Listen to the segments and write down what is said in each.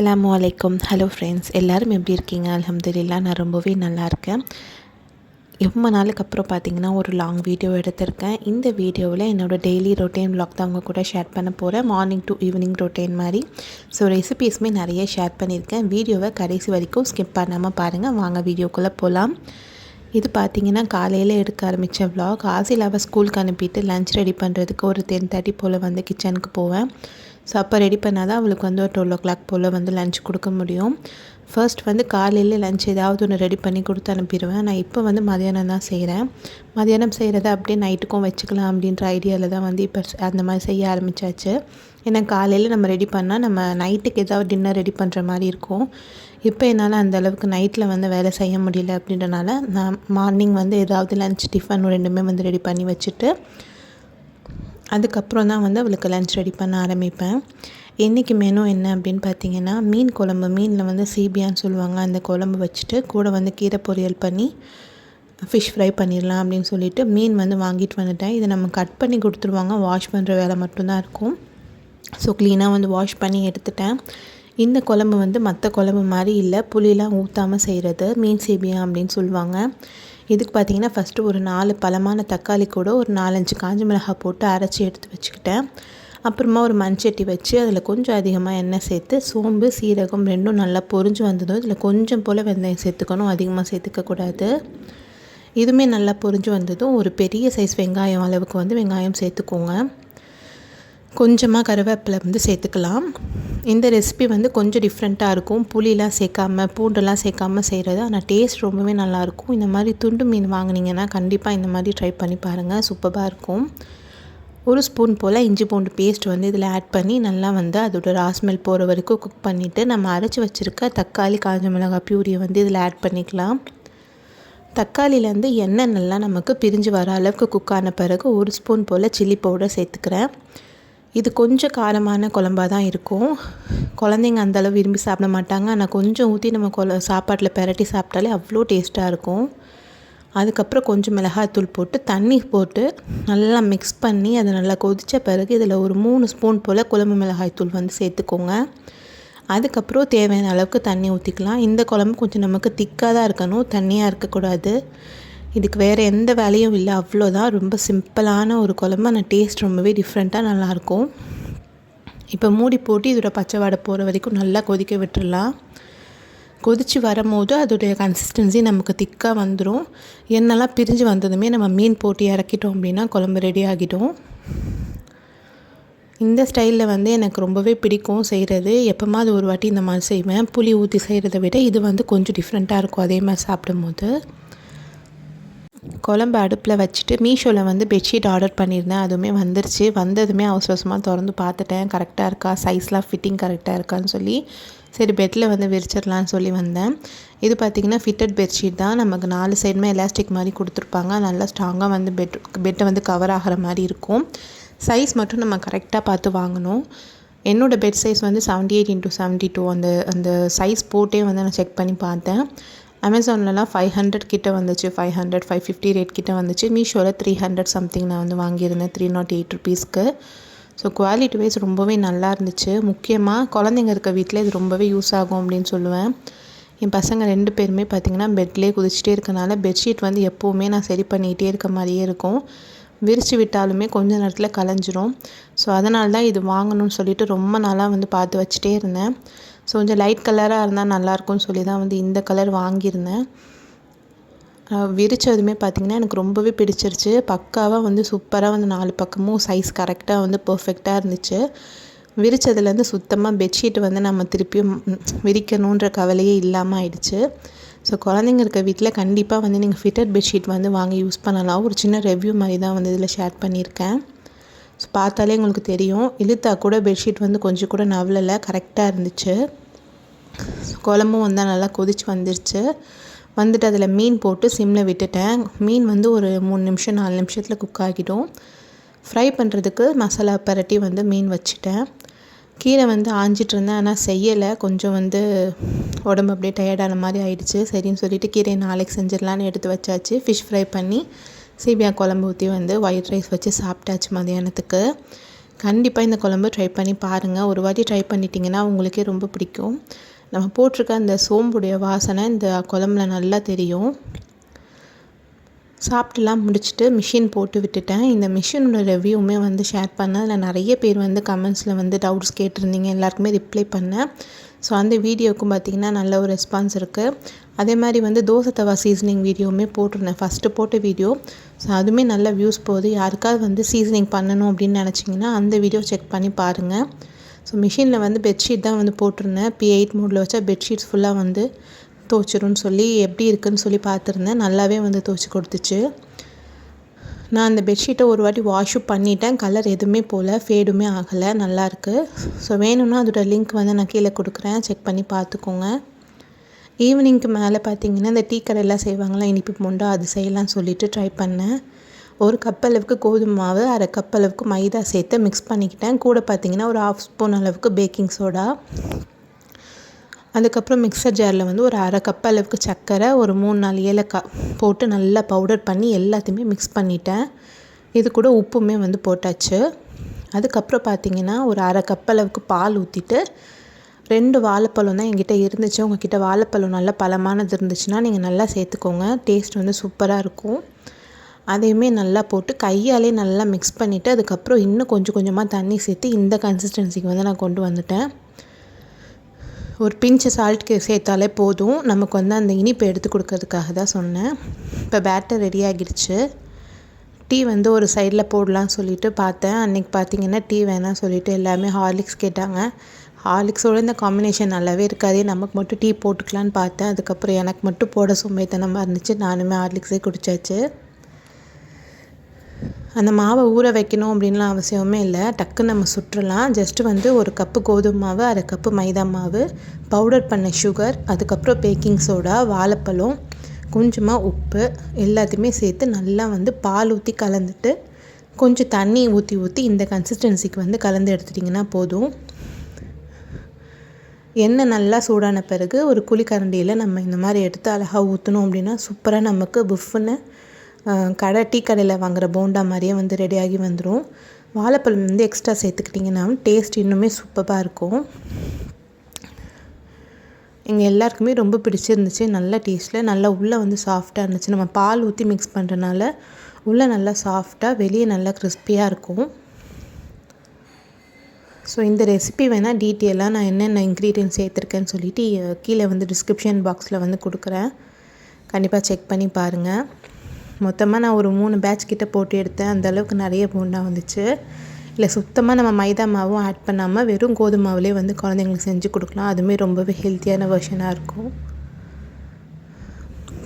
அஸ்லாம் வலைக்கும் hello friends எல்லோரும் எப்படி இருக்கீங்க? அலமதுல்லா நான் ரொம்பவே நல்லா இருக்கேன். ரொம்ப நாளுக்கு அப்புறம் பார்த்தீங்கன்னா ஒரு லாங் வீடியோ எடுத்திருக்கேன். இந்த வீடியோவில் என்னோடய டெய்லி ரொட்டீன் வ்ளாக் தான் உங்கள் கூட ஷேர் பண்ண போகிறேன் மார்னிங் டு ஈவினிங் ரொட்டீன் மாதிரி. ஸோ ரெசிபீஸுமே நிறைய ஷேர் பண்ணியிருக்கேன். வீடியோவை கடைசி வரைக்கும் ஸ்கிப் பண்ணாமல் பாருங்கள் வாங்க வீடியோக்குள்ளே போகலாம் இது பார்த்தீங்கன்னா காலையில் எடுக்க ஆரம்பித்த vlog. ஆசிலாவை ஸ்கூலுக்கு அனுப்பிட்டு லஞ்ச் ரெடி பண்ணுறதுக்கு ஒரு டென் தேர்ட்டி போல் வந்து கிச்சனுக்கு போவேன். ஸோ அப்போ ரெடி பண்ணால் தான் அவளுக்கு வந்து ஒரு டுவெல் ஓ கிளாக் போல் வந்து லஞ்ச் கொடுக்க முடியும். ஃபர்ஸ்ட் வந்து காலையில் லஞ்ச் ஏதாவது ஒன்று ரெடி பண்ணி கொடுத்து அனுப்பிடுவேன். நான் இப்போ வந்து மதியானம் தான் செய்கிறேன் மதியானம் செய்கிறத அப்படியே நைட்டுக்கும் வச்சுக்கலாம் அப்படின்ற ஐடியாவில் தான் வந்து இப்போ அந்த மாதிரி செய்ய ஆரம்பித்தாச்சு ஏன்னா காலையில் நம்ம ரெடி பண்ணால் நம்ம நைட்டுக்கு ஏதாவது டின்னர் ரெடி பண்ணுற மாதிரி இருக்கும். இப்போ என்னால் அந்த அளவுக்கு நைட்டில் வந்து வேலை செய்ய முடியல அப்படின்றனால நான் மார்னிங் வந்து ஏதாவது லஞ்ச் டிஃபன் ரெண்டுமே வந்து ரெடி பண்ணி வச்சுட்டு அதுக்கப்புறம் தான் வந்து அவளுக்கு லன்ச் ரெடி பண்ண ஆரம்பிப்பேன். இன்றைக்கி மெனு என்ன அப்படின்னு பார்த்தீங்கன்னா மீன் குழம்பு மீனில் வந்து சீபியான்னு சொல்லுவாங்க அந்த குழம்பு வச்சுட்டு கூட வந்து கீரை பொரியல் பண்ணி ஃபிஷ் ஃப்ரை பண்ணிடலாம் அப்படின்னு சொல்லிட்டு மீன் வந்து வாங்கிட்டு வந்துட்டேன். இதை நம்ம கட் பண்ணி கொடுத்துருவாங்க வாஷ் பண்ணுற வேலை மட்டும்தான் இருக்கும். ஸோ க்ளீனாக வந்து வாஷ் பண்ணி எடுத்துட்டேன். இந்த குழம்பு வந்து மற்ற குழம்பு மாதிரி இல்லை புளியெலாம் ஊற்றாமல் செய்கிறது மீன் சேபியா அப்படின்னு சொல்லுவாங்க. இதுக்கு பார்த்தீங்கன்னா ஃபஸ்ட்டு ஒரு நாலு பழமான தக்காளி கூட ஒரு நாலஞ்சு காஞ்ச மிளகாய் போட்டு அரைச்சி எடுத்து வச்சுக்கிட்டேன். அப்புறமா ஒரு மண்சட்டி வச்சு அதில் கொஞ்சம் அதிகமாக எண்ணெய் சேர்த்து சோம்பு சீரகம் ரெண்டும் நல்லா பொரிஞ்சு வந்ததும் இதில் கொஞ்சம் போல் வெந்தயம் சேர்த்துக்கணும். அதிகமாக சேர்த்துக்கக்கூடாது இதுவுமே நல்லா பொரிஞ்சு வந்ததும் ஒரு பெரிய சைஸ் வெங்காயம் அளவுக்கு வந்து வெங்காயம் சேர்த்துக்கோங்க. கொஞ்சமாக கருவேப்பிலை வந்து சேர்த்துக்கலாம். இந்த ரெசிபி வந்து கொஞ்சம் டிஃப்ரெண்ட்டாக இருக்கும். புளிலாம் சேர்க்காம பூண்டுலாம் சேர்க்காம செய்கிறது ஆனால் டேஸ்ட் ரொம்பவே நல்லாயிருக்கும். இந்த மாதிரி துண்டு மீன் வாங்கினீங்கன்னா கண்டிப்பாக இந்த மாதிரி ட்ரை பண்ணி பாருங்கள் சூப்பராக இருக்கும். ஒரு ஸ்பூன் போல் இஞ்சி பூண்டு பேஸ்ட் வந்து இதில் ஆட் பண்ணி நல்லா வந்து அதோட ராஸ்மெல் போகிற வரைக்கும் குக் பண்ணிவிட்டு நம்ம அரைச்சி வச்சுருக்க தக்காளி காஞ்ச மிளகாய் பியூரியை வந்து இதில் ஆட் பண்ணிக்கலாம். தக்காளியிலேருந்து எண்ணெய் நல்லா நமக்கு பிரிஞ்சு வர அளவுக்கு குக் ஆன பிறகு ஒரு ஸ்பூன் போல் சில்லி பவுடர் சேர்த்துக்கிறேன். இது கொஞ்சம் காரமான குழம்பாக தான் இருக்கும். குழந்தைங்க அந்தளவு விரும்பி சாப்பிட மாட்டாங்க. ஆனால் கொஞ்சம் ஊற்றி நம்ம கொல சாப்பாட்டில் பெரட்டி சாப்பிட்டாலே அவ்வளோ டேஸ்ட்டாக இருக்கும். அதுக்கப்புறம் கொஞ்சம் மிளகாய்த்தூள் போட்டு தண்ணி போட்டு நல்லா மிக்ஸ் பண்ணி அதை நல்லா கொதித்த பிறகு இதில் ஒரு மூணு ஸ்பூன் போல் குழம்பு மிளகாய்த்தூள் வந்து சேர்த்துக்கோங்க. அதுக்கப்புறம் தேவையான அளவுக்கு தண்ணி ஊற்றிக்கலாம் இந்த குழம்பு கொஞ்சம் நமக்கு திக்காக தான் இருக்கணும். தண்ணியாக இருக்கக்கூடாது. இதுக்கு வேறு எந்த வேலையும் இல்லை. அவ்வளோதான் ரொம்ப சிம்பிளான ஒரு குழம்பு. ஆனால் டேஸ்ட் ரொம்பவே டிஃப்ரெண்ட்டாக நல்லாயிருக்கும். இப்போ மூடி போட்டு இதோட பச்சை வாடை போகிற வரைக்கும் நல்லா கொதிக்க விட்டுடலாம் கொதித்து வரும்போது அதோடைய கன்சிஸ்டன்சி நமக்கு திக்காக வந்துடும் என்னெல்லாம் பிரிஞ்சு வந்ததுமே நம்ம மீன் போட்டு இறக்கிட்டோம் அப்படின்னா குழம்பு ரெடி ஆகிடும். இந்த ஸ்டைலில் வந்து எனக்கு ரொம்பவே பிடிக்கும் செய்கிறது எப்போமாவது ஒரு வாட்டி இந்த மாதிரி செய்வேன். புளி ஊற்றி செய்கிறத விட இது வந்து கொஞ்சம் டிஃப்ரெண்ட்டாக இருக்கும். அதே மாதிரி சாப்பிடும்போது. குழம்பு அடுப்பில் வச்சுட்டு மீஷோவில் வந்து பெட்ஷீட் ஆர்டர் பண்ணியிருந்தேன். அதுவுமே வந்துருச்சு. வந்ததுமே அவசர அவசரமாக திறந்து பார்த்துட்டேன். கரெக்டாக இருக்கா? சைஸ்லாம் ஃபிட்டிங் கரெக்டாக இருக்கான்னு சொல்லி. சரி பெட்டில் வந்து விரிச்சிடலான்னு சொல்லி வந்தேன். இது பார்த்திங்கன்னா ஃபிட்டட் பெட்ஷீட் தான். நமக்கு நாலு சைடுமே எலாஸ்டிக் மாதிரி கொடுத்துருப்பாங்க. நல்லா ஸ்ட்ராங்காக வந்து பெட் பெட்டை வந்து கவர் ஆகிற மாதிரி இருக்கும். சைஸ் மட்டும் நம்ம கரெக்டாக பார்த்து வாங்கணும். என்னோடய பெட் சைஸ் வந்து seventy eight into seventy two அந்த அந்த சைஸ் போட்டே வந்து நான் செக் பண்ணி பார்த்தேன். அமேசான்லலாம் ஃபைவ் ஹண்ட்ரட் கிட்ட வந்துச்சு. Five hundred five fifty rate கிட்ட வந்துச்சு. மீஷோவில் த்ரீ ஹண்ட்ரட் சம்திங் நான் வந்து வாங்கியிருந்தேன். த்ரீ நாட் எயிட் ருபீஸ்க்கு ஸோ குவாலிட்டி வைஸ் ரொம்பவே நல்லா இருந்துச்சு. முக்கியமாக குழந்தைங்க இருக்க வீட்டில் இது ரொம்பவே யூஸ் ஆகும் அப்படின்னு சொல்லுவேன். என் பசங்க ரெண்டு பேருமே பார்த்திங்கன்னா பெட்லேயே குதிச்சுட்டே இருக்கனால பெட்ஷீட் வந்து எப்போவுமே நான் சரி பண்ணிகிட்டே இருக்க மாதிரியே இருக்கும். விரித்து விட்டாலுமே கொஞ்ச நேரத்தில் கலைஞ்சிரும். ஸோ அதனால தான் இது வாங்கணும்னு சொல்லிட்டு ரொம்ப நாளாக வந்து பார்த்து வச்சுட்டே இருந்தேன். ஸோ கொஞ்சம் லைட் கலராக இருந்தால் நல்லாயிருக்கும்னு சொல்லி தான் வந்து இந்த கலர் வாங்கியிருந்தேன். விரித்ததுமே பார்த்திங்கன்னா எனக்கு ரொம்பவே பிடிச்சிருச்சு. பக்காவாக வந்து சூப்பராக வந்து நாலு பக்கமும் சைஸ் கரெக்டாக வந்து பர்ஃபெக்டாக இருந்துச்சு. விரித்ததுலேருந்து சுத்தமாக பெட்ஷீட் வந்து நம்ம திருப்பியும் விரிக்கணுன்ற கவலையே இல்லாமல் ஆயிடுச்சு. ஸோ குழந்தைங்க இருக்க வீட்டில் கண்டிப்பாக வந்து நீங்கள் ஃபிட்டட் பெட்ஷீட் வந்து வாங்கி யூஸ் பண்ணலாம். ஒரு சின்ன ரெவ்யூ மாதிரி தான் வந்து இதில் ஷேர் பண்ணியிருக்கேன். ஸோ பார்த்தாலே உங்களுக்கு தெரியும். இழுத்தா கூட பெட்ஷீட் வந்து கொஞ்சம் கூட நவலலை கரெக்டாக இருந்துச்சு. குழம்பும் வந்தால் நல்லா கொதிச்சு வந்துருச்சு. வந்துட்டு அதில் மீன் போட்டு சிம்மில் விட்டுட்டேன். மீன் வந்து ஒரு மூணு நிமிஷம் நாலு நிமிஷத்தில் குக் ஆகிடும். ஃப்ரை பண்ணுறதுக்கு மசாலா பரட்டி வந்து மீன் வச்சுட்டேன். கீரை வந்து ஆஞ்சிட்டு இருந்தேன் ஆனால் செய்யலை. கொஞ்சம் வந்து உடம்பு அப்படியே டயர்டான மாதிரி ஆயிடுச்சு. சரின்னு சொல்லிட்டு கீரையை நாளைக்கு செஞ்சிடலான்னு எடுத்து வச்சாச்சு. ஃபிஷ் ஃப்ரை பண்ணி சீபியா குழம்பு ஊற்றி வந்து ஒயிட் ரைஸ் வச்சு சாப்பிட்டாச்சு மதியானத்துக்கு. கண்டிப்பாக இந்த குழம்பு ட்ரை பண்ணி பாருங்கள் ஒரு வாட்டி ட்ரை பண்ணிட்டீங்கன்னா உங்களுக்கே ரொம்ப பிடிக்கும். நம்ம போட்டிருக்க அந்த சோம்புடைய வாசனை இந்த குழம்புல நல்லா தெரியும். சாப்பிட்டுலாம் முடிச்சுட்டு மிஷின் போட்டு விட்டுட்டேன். இந்த மிஷினோட ரிவ்யூவுமே வந்து ஷேர் பண்ணேன். அதில் நிறைய பேர் வந்து கமெண்ட்ஸில் வந்து டவுட்ஸ் கேட்டிருந்தீங்க. எல்லாருக்குமே ரிப்ளை பண்ணேன். ஸோ அந்த வீடியோக்கும் பார்த்திங்கன்னா நல்ல ஒரு ரெஸ்பான்ஸ் இருக்குது அதே மாதிரி வந்து தோசை தவா சீசனிங் வீடியோவுமே போட்டிருந்தேன். ஃபஸ்ட்டு போட்ட வீடியோ ஸோ அதுவுமே நல்ல வியூஸ் போகுது. யாருக்காவது வந்து சீசனிங் பண்ணணும் அப்படின்னு நினச்சிங்கன்னா அந்த வீடியோ செக் பண்ணி பாருங்கள் ஸோ மிஷினில் வந்து பெட்ஷீட் தான் வந்து போட்டிருந்தேன். பி எயிட் மூடில் வச்சா பெட்ஷீட்ஸ் ஃபுல்லாக வந்து துவச்சிரும்னு சொல்லி எப்படி இருக்குதுன்னு சொல்லி பார்த்துருந்தேன். நல்லாவே வந்து தோச்சி கொடுத்துச்சு. நான் அந்த பெட்ஷீட்டை ஒரு வாட்டி வாஷும் பண்ணிட்டேன். கலர் எதுவுமே போகல ஃபேடுமே ஆகலை. நல்லாயிருக்கு ஸோ வேணும்னா அதோட லிங்க் வந்து நான் கீழே கொடுக்குறேன். செக் பண்ணி பார்த்துக்கோங்க. ஈவினிங்க்கு மேலே பார்த்தீங்கன்னா இந்த டீ கடையெல்லாம் செய்வாங்களா இனிப்பு முண்டா அது செய்யலாம்னு சொல்லிட்டு ட்ரை பண்ணேன். ஒரு கப் அளவுக்கு கோதுமை மாவு அரை கப் அளவுக்கு மைதா சேர்த்து மிக்ஸ் பண்ணிக்கிட்டேன். கூட பார்த்தீங்கன்னா ஒரு ஆஃப் ஸ்பூன் அளவுக்கு பேக்கிங் சோடா அதுக்கப்புறம் மிக்சர் ஜாரில் வந்து ஒரு அரை கப் அளவுக்கு சர்க்கரை ஒரு மூணு நாலு ஏலக்காய் போட்டு நல்லா பவுடர் பண்ணி எல்லாத்தையுமே மிக்ஸ் பண்ணிட்டேன். இது கூட உப்புமே வந்து போட்டாச்சு. அதுக்கப்புறம் பார்த்திங்கன்னா ஒரு அரை கப் அளவுக்கு பால் ஊற்றிட்டு ரெண்டு வாழைப்பழம் தான் என்கிட்ட இருந்துச்சு. உங்ககிட்ட வாழைப்பழம் நல்லா பழமானது இருந்துச்சுன்னா நீங்கள் நல்லா சேர்த்துக்கோங்க. டேஸ்ட் வந்து சூப்பராக இருக்கும். அதையுமே நல்லா போட்டு கையாலே நல்லா மிக்ஸ் பண்ணிவிட்டு அதுக்கப்புறம் இன்னும் கொஞ்சம் கொஞ்சமாக தண்ணி சேர்த்து இந்த கன்சிஸ்டன்சிக்கு வந்து நான் கொண்டு வந்துட்டேன். ஒரு பிஞ்சு சால்ட் சேர்த்தாலே போதும். நமக்கு வந்து அந்த இனிப்பு எடுத்து கொடுக்கறதுக்காக தான் சொன்னேன். இப்போ பேட்டர் ரெடி ஆகிடுச்சு. டீ வந்து ஒரு சைடில் போடலான்னு சொல்லிட்டு பார்த்தேன். அன்றைக்கி பார்த்தீங்கன்னா டீ வேணாம் சொல்லிவிட்டு எல்லாமே ஹார்லிக்ஸ் கேட்டாங்க. ஹார்லிக்ஸோட இந்த காம்பினேஷன் நல்லாவே இருக்காதே நமக்கு மட்டும் டீ போட்டுக்கலான்னு பார்த்தேன். அதுக்கப்புறம் எனக்கு மட்டும் போட சுமைத்தனமாக இருந்துச்சு. நானுமே ஹார்லிக்ஸே குடித்தாச்சு அந்த மாவை ஊற வைக்கணும் அப்படின்லாம் அவசியமே இல்லை. டக்குன்னு நம்ம சுற்றலாம். ஜஸ்ட்டு வந்து ஒரு கப்பு கோதுமை மாவு அரை கப்பு மைதா மாவு பவுடர் பண்ண சுகர் அதுக்கப்புறம் பேக்கிங் சோடா வாழைப்பழம் கொஞ்சமாக உப்பு எல்லாத்தையுமே சேர்த்து நல்லா வந்து பால் ஊற்றி கலந்துட்டு கொஞ்சம் தண்ணி ஊற்றி ஊற்றி இந்த கன்சிஸ்டன்சிக்கு வந்து கலந்து எடுத்துட்டிங்கன்னா போதும். எண்ணெய் நல்லா சூடான பிறகு ஒரு குழிக்கரண்டியில் நம்ம இந்த மாதிரி எடுத்து அழகாக ஊற்றணும் அப்படின்னா சூப்பராக நமக்கு புஃப்னு கடை டீ கடையில் வாங்குகிற போண்டா மாதிரியே வந்து ரெடியாகி வந்துடும் வாழைப்பழம் வந்து எக்ஸ்ட்ரா சேர்த்துக்கிட்டிங்கன்னா டேஸ்ட் இன்னுமே சூப்பராக இருக்கும். எங்கள் எல்லாருக்குமே ரொம்ப பிடிச்சிருந்துச்சு. நல்ல டேஸ்ட்டில் நல்லா உள்ளே வந்து சாஃப்டாக இருந்துச்சு. நம்ம பால் ஊற்றி மிக்ஸ் பண்ணுறனால உள்ளே நல்லா சாஃப்டாக வெளியே நல்லா கிறிஸ்பியாக இருக்கும். ஸோ இந்த ரெசிபி வேணால் டீட்டெயிலாக நான் என்னென்ன இன்க்ரீடியன்ட் சேர்த்துருக்கேன்னு சொல்லிவிட்டு கீழே வந்து டிஸ்கிரிப்ஷன் பாக்ஸில் வந்து கொடுக்குறேன். கண்டிப்பாக செக் பண்ணி பாருங்கள் மொத்தமாக நான் ஒரு மூணு பேட்ச் கிட்டே போட்டு எடுத்தேன். அந்தளவுக்கு நிறைய போண்டா வந்துச்சு. இல்லை சுத்தமாக நம்ம மைதா மாவும் ஆட் பண்ணாமல் வெறும் கோதுமை மாவுலேயே வந்து குழந்தைங்களுக்கு செஞ்சு கொடுக்கலாம். அதுவுமே ரொம்பவே ஹெல்த்தியான வெர்ஷனாக இருக்கும்.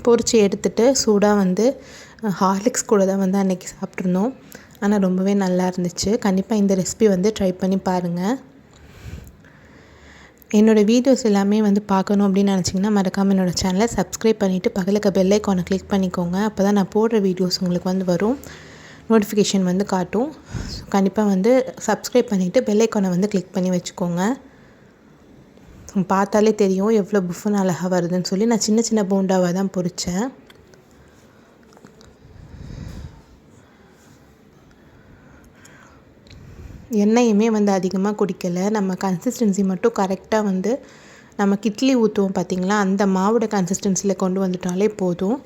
பொறிச்சு எடுத்துகிட்டு சூடாக வந்து ஹார்லிக்ஸ் கூட தான் வந்து அன்றைக்கி சாப்பிட்ருந்தோம் ஆனால் ரொம்பவே நல்லா இருந்துச்சு. கண்டிப்பாக இந்த ரெசிபி வந்து ட்ரை பண்ணி பாருங்கள் என்னோடய வீடியோஸ் எல்லாமே வந்து பார்க்கணும் அப்படின்னு நினச்சிங்கன்னா மறக்காமல் என்னோடய சேனலை சப்ஸ்கிரைப் பண்ணிவிட்டு பகலுக்கு பெல் ஐக்கானை கிளிக் பண்ணிக்கோங்க. அப்போ தான் நான் போடுற வீடியோஸ் உங்களுக்கு வந்து வரும். நோட்டிஃபிகேஷன் வந்து காட்டும். கண்டிப்பாக வந்து சப்ஸ்கிரைப் பண்ணிவிட்டு பெல் ஐக்கானை வந்து கிளிக் பண்ணி வச்சுக்கோங்க. பார்த்தாலே தெரியும் எவ்வளோ புஃபன் அழகாக வருதுன்னு சொல்லி நான் சின்ன சின்ன போண்டாவாக தான் பொறித்தேன் எண்ணெயுமே வந்து அதிகமாக குடிக்கலை. நம்ம கன்சிஸ்டன்சி மட்டும் கரெக்டாக வந்து நம்ம கிட்லி ஊற்றுவோம் பார்த்திங்களா அந்த மாவோட கன்சிஸ்டன்சியில் கொண்டு வந்துட்டாலே போதும்.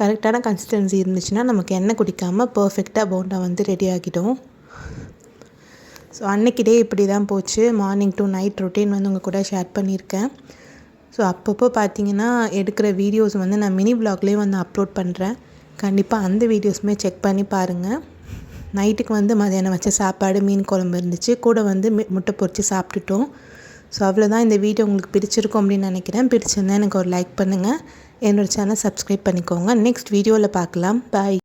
கரெக்டான கன்சிஸ்டன்சி இருந்துச்சுன்னா நமக்கு எண்ணெய் குடிக்காமல் பர்ஃபெக்டாக போண்டா வந்து ரெடி ஆகிடும். ஸோ அன்னைக்கு டே இப்படி தான் போச்சு. மார்னிங் டு நைட் ரொட்டீன் வந்து உங்கள் கூட ஷேர் பண்ணியிருக்கேன். ஸோ அப்பப்போ பார்த்தீங்கன்னா எடுக்கிற வீடியோஸ் வந்து நான் மினி வ்ளாக்லேயே வந்து அப்லோட் பண்ணுறேன் கண்டிப்பாக அந்த வீடியோஸுமே செக் பண்ணி பாருங்கள் நைட்டுக்கு வந்து மதியானம் வச்ச சாப்பாடு மீன் குழம்பு இருந்துச்சு. கூட வந்து முட்டை பொறிச்சு சாப்பிட்டுட்டோம். ஸோ அவ்வளோதான் இந்த வீடியோ உங்களுக்கு பிடிச்சிருக்கும் அப்படின்னு நினைக்கிறேன். பிடிச்சிருந்தா எனக்கு ஒரு லைக் பண்ணுங்கள் என்னோடய சேனல் சப்ஸ்கிரைப் பண்ணிக்கோங்க. நெக்ஸ்ட் வீடியோவில் பார்க்கலாம். பாய்